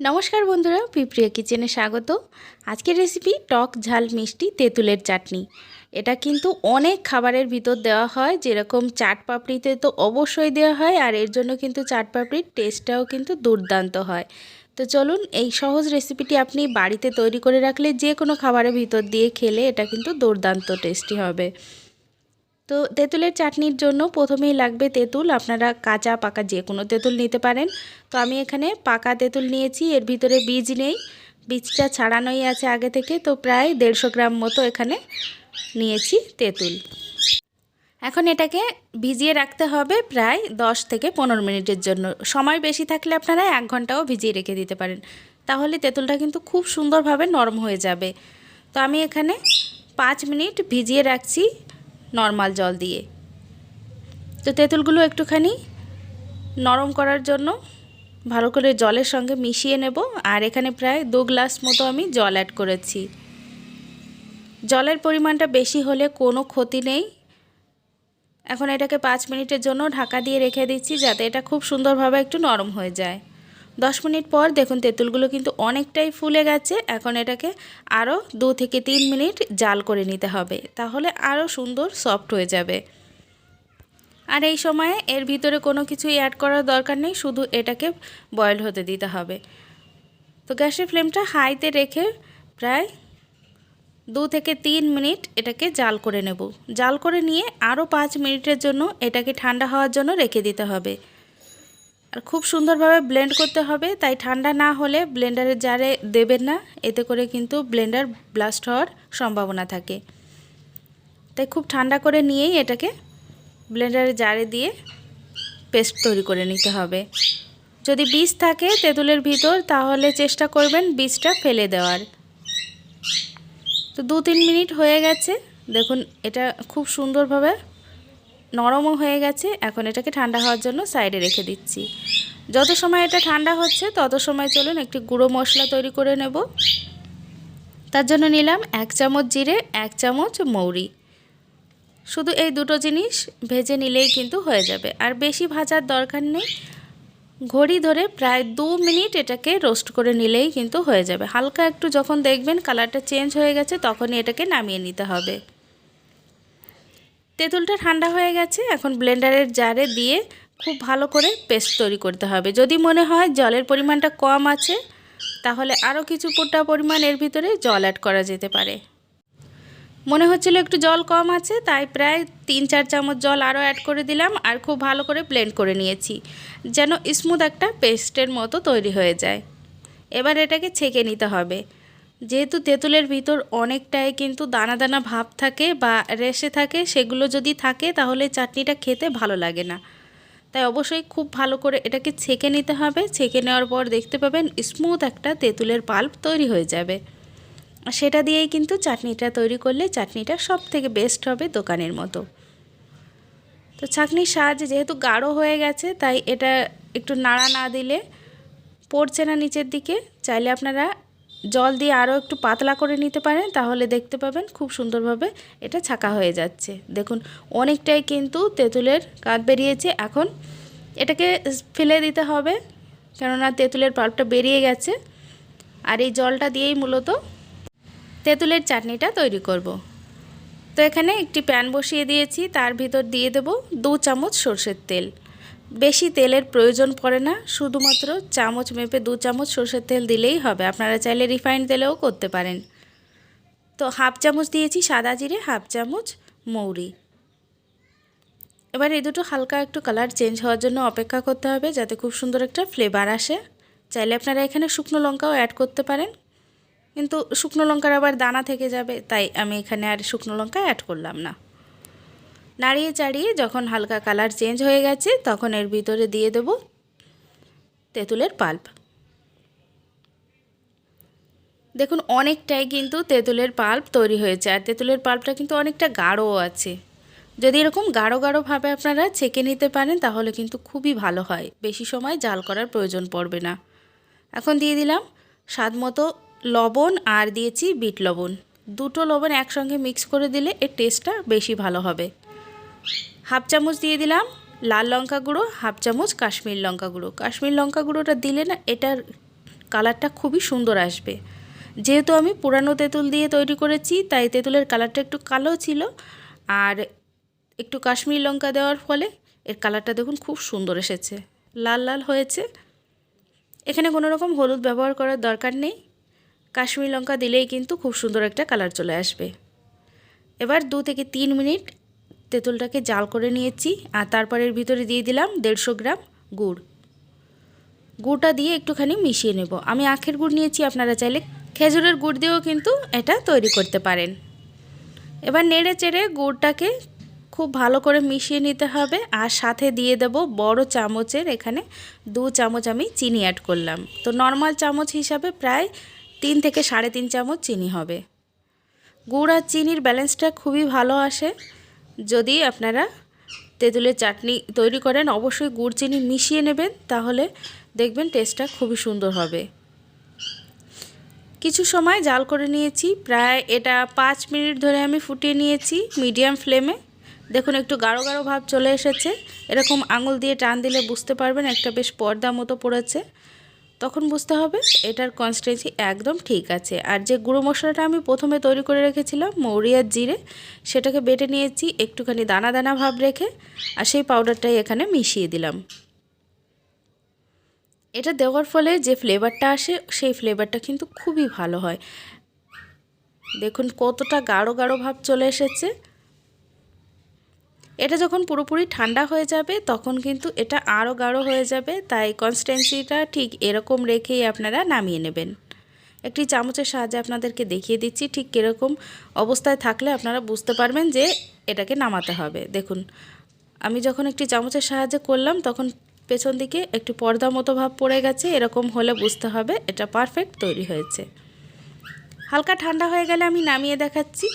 নমস্কার বন্ধুরা, পিপ্রিয়া কিচেনে স্বাগত। আজকের রেসিপি টক ঝাল মিষ্টি তেঁতুলের চাটনি। এটা কিন্তু অনেক খাবারের ভিতর দেওয়া হয়, যেরকম চাট পাপড়িতে তো অবশ্যই দেওয়া হয়, আর এর জন্য কিন্তু চাট পাপড়ির টেস্টটাও কিন্তু দুর্দান্ত হয়। তো চলুন, এই সহজ রেসিপিটি আপনি বাড়িতে তৈরি করে রাখলে যে কোনো খাবারের ভিতর দিয়ে খেলে এটা কিন্তু দুর্দান্ত টেস্টি হবে। তো তেঁতুলের চাটনির জন্য প্রথমেই লাগবে তেঁতুল। আপনারা কাঁচা, পাকা যে কোনো তেঁতুল নিতে পারেন। তো আমি এখানে পাকা তেঁতুল নিয়েছি। এর ভিতরে বীজ নেই। বীজটা ছাড়ানোই আছে আগে থেকে। তো প্রায় দেড়শো গ্রাম মতো এখানে নিয়েছি তেঁতুল। এখন এটাকে ভিজিয়ে রাখতে হবে প্রায় দশ থেকে পনেরো মিনিটের জন্য। সময় বেশি থাকলে আপনারা এক ঘন্টাও ভিজিয়ে রেখে দিতে পারেন। তাহলে তেঁতুলটা কিন্তু খুব সুন্দরভাবে নরম হয়ে যাবে। তো আমি এখানে পাঁচ মিনিট ভিজিয়ে রাখছি। নর্মাল জল দিয়ে। তো তেঁতুলগুলো একটুখানি নরম করার জন্য ভালো করে জলের সঙ্গে মিশিয়ে নেব। আর এখানে প্রায় দু গ্লাস মতো আমি জল অ্যাড করেছি। জলের পরিমাণটা বেশি হলে কোনো ক্ষতি নেই। এখন এটাকে পাঁচ মিনিটের জন্য ঢাকা দিয়ে রেখে দিচ্ছি যাতে এটা খুব সুন্দরভাবে একটু নরম হয়ে যায়। দশ মিনিট পর দেখুন তেঁতুলগুলো কিন্তু অনেকটাই ফুলে গেছে। এখন এটাকে আরও দু থেকে তিন মিনিট জাল করে নিতে হবে, তাহলে আরও সুন্দর সফট হয়ে যাবে। আর এই সময়ে এর ভিতরে কোনো কিছুই অ্যাড করার দরকার নেই, শুধু এটাকে বয়েল হতে দিতে হবে। তো গ্যাসের ফ্লেমটা হাইতে রেখে প্রায় দু থেকে তিন মিনিট এটাকে জাল করে নেব। জাল করে নিয়ে আরও পাঁচ মিনিটের জন্য এটাকে ঠান্ডা হওয়ার জন্য রেখে দিতে হবে। আর খুব সুন্দরভাবে ব্লেন্ড করতে হবে, তাই ঠান্ডা না হলে ব্লেন্ডারের জারে দেবেন না, এতে করে কিন্তু ব্লেন্ডার ব্লাস্ট হওয়ার সম্ভাবনা থাকে। তাই খুব ঠান্ডা করে নিয়েই এটাকে ব্লেন্ডারের জারে দিয়ে পেস্ট তৈরি করে নিতে হবে। যদি বীজ থাকে তেঁতুলের ভিতর, তাহলে চেষ্টা করবেন বীজটা ফেলে দেওয়ার। তো দু তিন মিনিট হয়ে গেছে, দেখুন এটা খুব সুন্দরভাবে নরমও হয়ে গেছে। এখন এটাকে ঠান্ডা হওয়ার জন্য সাইডে রেখে দিচ্ছি। যত সময় এটা ঠান্ডা হচ্ছে, তত সময় চলুন একটি গুঁড়ো মশলা তৈরি করে নেব। তার জন্য নিলাম এক চামচ জিরে, এক চামচ মৌরি। শুধু এই দুটো জিনিস ভেজে নিলেই কিন্তু হয়ে যাবে। আর বেশি ভাজার দরকার নেই। ঘড়ি ধরে প্রায় দু মিনিট এটাকে রোস্ট করে নিলেই কিন্তু হয়ে যাবে। হালকা একটু যখন দেখবেন কালারটা চেঞ্জ হয়ে গেছে, তখনই এটাকে নামিয়ে নিতে হবে। তেঁতুলটা ঠান্ডা হয়ে গেছে, এখন ব্লেন্ডারের জারে দিয়ে খুব ভালো করে পেস্ট তৈরি করতে হবে। যদি মনে হয় জলের পরিমাণটা কম আছে, তাহলে আরও কিছু পোটা পরিমাণ এর ভিতরে জল অ্যাড করা যেতে পারে। মনে হচ্ছিল একটু জল কম আছে, তাই প্রায় তিন চার চামচ জল আরও অ্যাড করে দিলাম আর খুব ভালো করে ব্লেন্ড করে নিয়েছি, যেন স্মুথ একটা পেস্টের মতো তৈরি হয়ে যায়। এবার এটাকে ছেঁকে নিতে হবে। যেহেতু তেঁতুলের ভিতর অনেকটাই কিন্তু দানা দানা ভাব থাকে বা রেসে থাকে, সেগুলো যদি থাকে তাহলে চাটনিটা খেতে ভালো লাগে না। তাই অবশ্যই খুব ভালো করে এটাকে ছেঁকে নিতে হবে। ছেঁকে নেওয়ার পর দেখতে পাবেন স্মুথ একটা তেঁতুলের পাল্প তৈরি হয়ে যাবে। সেটা দিয়েই কিন্তু চাটনিটা তৈরি করলে চাটনিটা সব থেকে বেস্ট হবে দোকানের মতো। তো ছাঁকনির সাহায্যে যেহেতু গাঢ় হয়ে গেছে, তাই এটা একটু নাড়া না দিলে পড়ছে না নিচের দিকে। চাইলে আপনারা জল দিয়ে আরও একটু পাতলা করে নিতে পারেন, তাহলে দেখতে পাবেন খুব সুন্দরভাবে এটা ছাকা হয়ে যাচ্ছে। দেখুন, অনেকটাই কিন্তু তেঁতুলের কাঠ বেরিয়েছে। এখন এটাকে ফেলে দিতে হবে, কেননা তেঁতুলের পাল্পটা বেরিয়ে গেছে। আর এই জলটা দিয়েই মূলত তেঁতুলের চাটনিটা তৈরি করব। তো এখানে একটি প্যান বসিয়ে দিয়েছি, তার ভিতর দিয়ে দেব দু চামচ সর্ষের তেল। বেশি তেলের প্রয়োজন পড়ে না, শুধুমাত্র চামচ মেপে দু চামচ সর্ষের তেল দিলেই হবে। আপনারা চাইলে রিফাইন্ড তেলেও করতে পারেন। তো হাফ চামচ দিয়েছি সাদা জিরে, হাফ চামচ মৌরি। এবার এই দুটো হালকা একটু কালার চেঞ্জ হওয়ার জন্য অপেক্ষা করতে হবে যাতে খুব সুন্দর একটা ফ্লেভার আসে। চাইলে আপনারা এখানে শুকনো লঙ্কাও অ্যাড করতে পারেন। কিন্তু শুকনো লঙ্কার আবার দানা থেকে যাবে, তাই আমি এখানে আর শুকনো লঙ্কা অ্যাড করলাম না। নাড়িয়ে চাড়িয়ে যখন হালকা কালার চেঞ্জ হয়ে গেছে, তখন এর ভিতরে দিয়ে দেব তেঁতুলের পাল্প। দেখুন, অনেকটাই কিন্তু তেঁতুলের পাল্প তৈরি হয়েছে, আর তেঁতুলের পাল্পটা কিন্তু অনেকটা গাঢ়ও আছে। যদি এরকম গাঢ় গাঢ়ভাবে আপনারা ছেঁকে নিতে পারেন, তাহলে কিন্তু খুবই ভালো হয়। বেশি সময় জাল করার প্রয়োজন পড়বে না। এখন দিয়ে দিলাম স্বাদ মতো লবণ, আর দিয়েছি বিট লবণ। দুটো লবণ একসঙ্গে মিক্স করে দিলে এর টেস্টটা বেশি ভালো হবে। হাফ চামচ দিয়ে দিলাম লাল লঙ্কা গুঁড়ো, হাফ চামচ কাশ্মীর লঙ্কা গুঁড়ো। কাশ্মীর লঙ্কা গুঁড়োটা দিলে না এটার কালারটা খুবই সুন্দর আসবে। যেহেতু আমি পুরানো তেঁতুল দিয়ে তৈরি করেছি, তাই তেঁতুলের কালারটা একটু কালো ছিল। আর একটু কাশ্মীর লঙ্কা দেওয়ার ফলে এর কালারটা দেখুন খুব সুন্দর এসেছে। লাল লাল হয়েছে। এখানে কোনো রকম হলুদ ব্যবহার করার দরকার নেই। কাশ্মীর লঙ্কা দিলেই কিন্তু খুব সুন্দর একটা কালার চলে আসবে। এবার দু থেকে তিন মিনিট তেঁতুলটাকে জাল করে নিয়েছি আর তারপরে এর ভিতরে দিয়ে দিলাম দেড়শো গ্রাম গুড়। গুড়টা দিয়ে একটুখানি মিশিয়ে নেব। আমি আখের গুড় নিয়েছি, আপনারা চাইলে খেজুরের গুড় দিয়েও কিন্তু এটা তৈরি করতে পারেন। এবার নেড়ে চেড়ে গুড়টাকে খুব ভালো করে মিশিয়ে নিতে হবে আর সাথে দিয়ে দেব বড় চামচের এখানে দু চামচ আমি চিনি অ্যাড করলাম। তো নর্মাল চামচ হিসাবে প্রায় তিন থেকে সাড়ে তিন চামচ চিনি হবে। গুড় আর চিনির ব্যালেন্সটা খুবই ভালো আসে। যদি আপনারা তেঁতুলের চাটনি তৈরি করেন, অবশ্যই গুড় চিনি মিশিয়ে নেবেন, তাহলে দেখবেন টেস্টটা খুবই সুন্দর হবে। কিছু সময় জাল করে নিয়েছি, প্রায় এটা পাঁচ মিনিট ধরে আমি ফুটিয়ে নিয়েছি মিডিয়াম ফ্লেমে। দেখুন, একটু গাঢ় গাঢ় ভাব চলে এসেছে। এরকম আঙুল দিয়ে টান দিলে বুঝতে পারবেন একটা বেশ পর্দা মতো পড়েছে। তখন বুঝতে হবে এটার কনসিস্টেন্সি একদম ঠিক আছে। আর যে গুঁড়ো মশলাটা আমি প্রথমে তৈরি করে রেখেছিলাম মৌরিয়ার জিরে, সেটাকে বেটে নিয়েছি, একটুখানি দানা দানা ভাব রেখে, আর সেই পাউডারটাই এখানে মিশিয়ে দিলাম। এটা দেওয়ার ফলে যে ফ্লেভারটা আসে, সেই ফ্লেভারটা কিন্তু খুবই ভালো হয়। দেখুন কতটা গাঢ় গাঢ় ভাব চলে এসেছে। এটা যখন পুরোপুরি ঠান্ডা হয়ে যাবে, তখন কিন্তু এটা আরও গাঢ় হয়ে যাবে, তাই কনস্ট্যান্সিটা ঠিক এরকম রেখেই আপনারা নামিয়ে নেবেন। একটি চামচের সাহায্যে আপনাদেরকে দেখিয়ে দিচ্ছি ঠিক কীরকম অবস্থায় থাকলে আপনারা বুঝতে পারবেন যে এটাকে নামাতে হবে। দেখুন, আমি যখন একটি চামচের সাহায্যে করলাম, তখন পেছন দিকে একটু পর্দা মতো ভাব পড়ে গেছে, এরকম হলে বুঝতে হবে এটা পারফেক্ট তৈরি হয়েছে। হালকা ঠান্ডা হয়ে গেলে আমি নামিয়ে দেখাচ্ছি।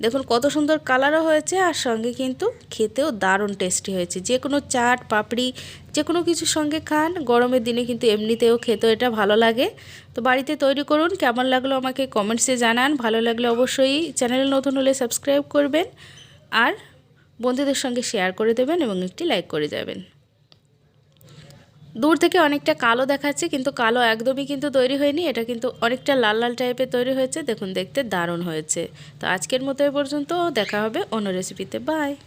দেখুন কত সুন্দর কালারও হয়েছে আর সঙ্গে কিন্তু খেতেও দারুণ টেস্টি হয়েছে। যে কোনো চাট, পাপড়ি, যে কোনো কিছুর সঙ্গে খান। গরমের দিনে কিন্তু এমনিতেও খেতেও এটা ভালো লাগে। তো বাড়িতে তৈরি করুন, কেমন লাগল আমাকে কমেন্টসে জানান। ভালো লাগলে অবশ্যই চ্যানেল নতুন হলে সাবস্ক্রাইব করবেন। আর বন্ধুদের সঙ্গে শেয়ার করে দেবেন এবং একটি লাইক করে যাবেন। দূর থেকে অনেকটা কালো দেখাচ্ছে, কিন্তু কালো একদমই কিন্তু তৈরি হয়নি। এটা কিন্তু অনেকটা লাল লাল টাইপের তৈরি হয়েছে। দেখুন, দেখতে দারুণ হয়েছে। তো আজকের মতো এ পর্যন্ত দেখা হবে অন্য রেসিপিতে বাই